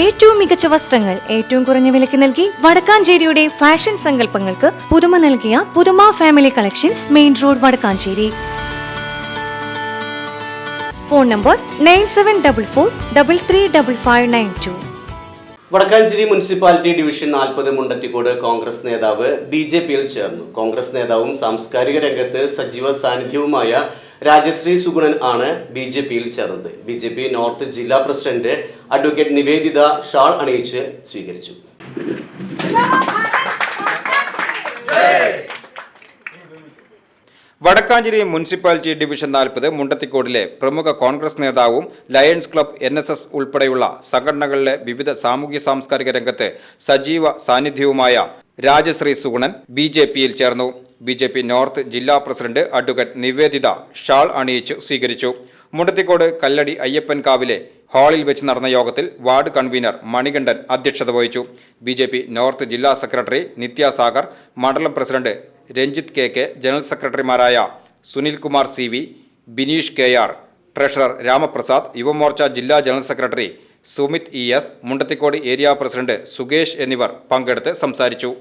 ഏറ്റവും മികച്ച വസ്ത്രങ്ങൾ ഏറ്റവും കുറഞ്ഞ വിലയ്ക്ക് നൽകി വടക്കാഞ്ചേരിയുടെ ഫാഷൻ സങ്കല്പങ്ങൾക്ക് പുതുമ നൽകിയ പുതുമ family collections main road Vadakkanchery. Phone number nine seven double four double three double five nine two Vadakkanchery municipality division നാൽപ്പത് മുണ്ടത്തിക്കോട് കോൺഗ്രസ് നേതാവ് ബി ജെ പിയിൽ ചേർന്നു. കോൺഗ്രസ് നേതാവും സാംസ്കാരിക രംഗത്ത് സജീവ സാന്നിധ്യവുമായ രാജശ്രീ സുഗുണൻ ആണ് ബി ജെ പിയിൽ ചേർന്നത്. ബി ജെ പി നോർത്ത് ജില്ലാ പ്രസിഡന്റ് അഡ്വക്കേറ്റ് നിവേദിത ഷാൾ അണിയിച്ച് സ്വീകരിച്ചു. വടക്കാഞ്ചേരി മുനിസിപ്പാലിറ്റി ഡിവിഷൻ നാൽപ്പത് മുണ്ടത്തിക്കോടിലെ പ്രമുഖ കോൺഗ്രസ് നേതാവും Lions club N S S ഉൾപ്പെടെയുള്ള സംഘടനകളിലെ വിവിധ സാമൂഹ്യ സാംസ്കാരിക രംഗത്ത് സജീവ സാന്നിധ്യവുമായ രാജശ്രീ സുഗുണൻ ബി ജെ പിയിൽ ചേർന്നു. ബി ജെ പി നോർത്ത് ജില്ലാ പ്രസിഡന്റ് അഡ്വക്കേറ്റ് നിവേദിത ഷാൾ അണിയിച്ച് സ്വീകരിച്ചു. മുണ്ടത്തിക്കോട് കല്ലടി അയ്യപ്പൻകാവിലെ ഹാളിൽ വെച്ച് നടന്ന യോഗത്തിൽ വാർഡ് കൺവീനർ മണികണ്ഠൻ അധ്യക്ഷത വഹിച്ചു. ബി ജെ പി നോർത്ത് ജില്ലാ സെക്രട്ടറി നിത്യാസാഗർ മണ്ഡലം president Ranjith K K general സെക്രട്ടറിമാരായ Sunilkumar C V Bineesh K R treasurer Ramaprasad Yuvamorcha ജില്ലാ general secretary Sumith E S Mundathikode area president Sukesh എന്നിവർ പങ്കെടുത്ത് സംസാരിച്ചു.